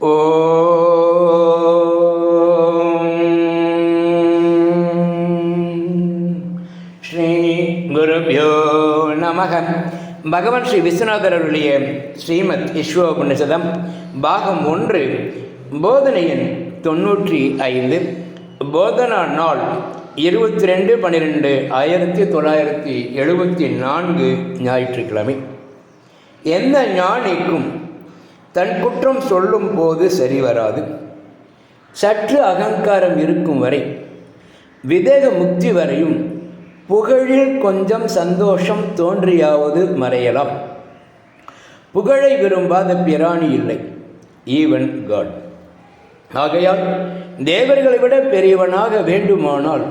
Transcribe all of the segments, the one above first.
ஓ ஸ்ரீ குருபியோ நமக பகவான் ஸ்ரீ விஸ்வநாதர் அருளிய ஸ்ரீமத் ஈஸ்வோபனிஷதம் பாகம் ஒன்று போதனையின் தொன்னூற்றி ஐந்து போதனா நாள் இருபத்தி ரெண்டு பன்னிரெண்டு ஆயிரத்தி தொள்ளாயிரத்தி எழுபத்தி நான்கு ஞாயிற்றுக்கிழமை. எந்த ஞானிக்கும் தன் குற்றம் சொல்லும் போது சரி வராது. சற்று அகங்காரம் இருக்கும் வரை விதேக முக்தி வரையும் புகழில் கொஞ்சம் சந்தோஷம் தோன்றியாவது மறையலாம். புகழை விரும்பாத பிராணி இல்லை ஈவன் காட் ஆகையால் தேவர்களை விட பெரியவனாக வேண்டுமானால்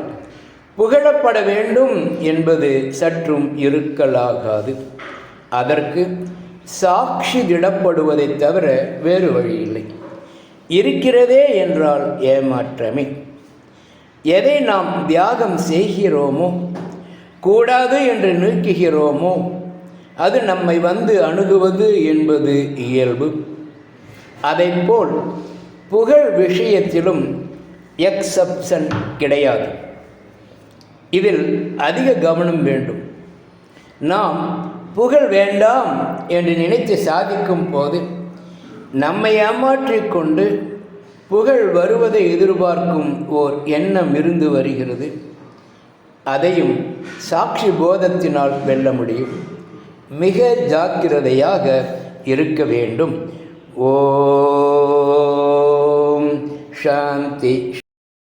புகழப்பட வேண்டும் என்பது சற்றும் இருக்கலாகாது. அதற்கு சாட்சி திடப்படுவதைத் தவிர வேறு வழி இல்லை. இருக்கிறதே என்றால் ஏமாற்றமே. எதை நாம் தியாகம் செய்கிறோமோ கூடாது என்று நீக்குகிறோமோ அது நம்மை வந்து அணுகுவது என்பது இயல்பு. அதைப்போல் புகழ் விஷயத்திலும் எக்ஸப்ஷன் கிடையாது. இதில் அதிக கவனம் வேண்டும். நாம் புகழ் வேண்டாம் என்று நினைத்து சாதிக்கும் போது நம்மை ஏமாற்றிக்கொண்டு புகழ் வருவதை எதிர்பார்க்கும் ஓர் எண்ணம் இருந்து வருகிறது. அதையும் சாட்சி போதத்தினால் வெல்ல முடியும். மிக ஜாக்கிரதையாக இருக்க வேண்டும். ஓம் சாந்தி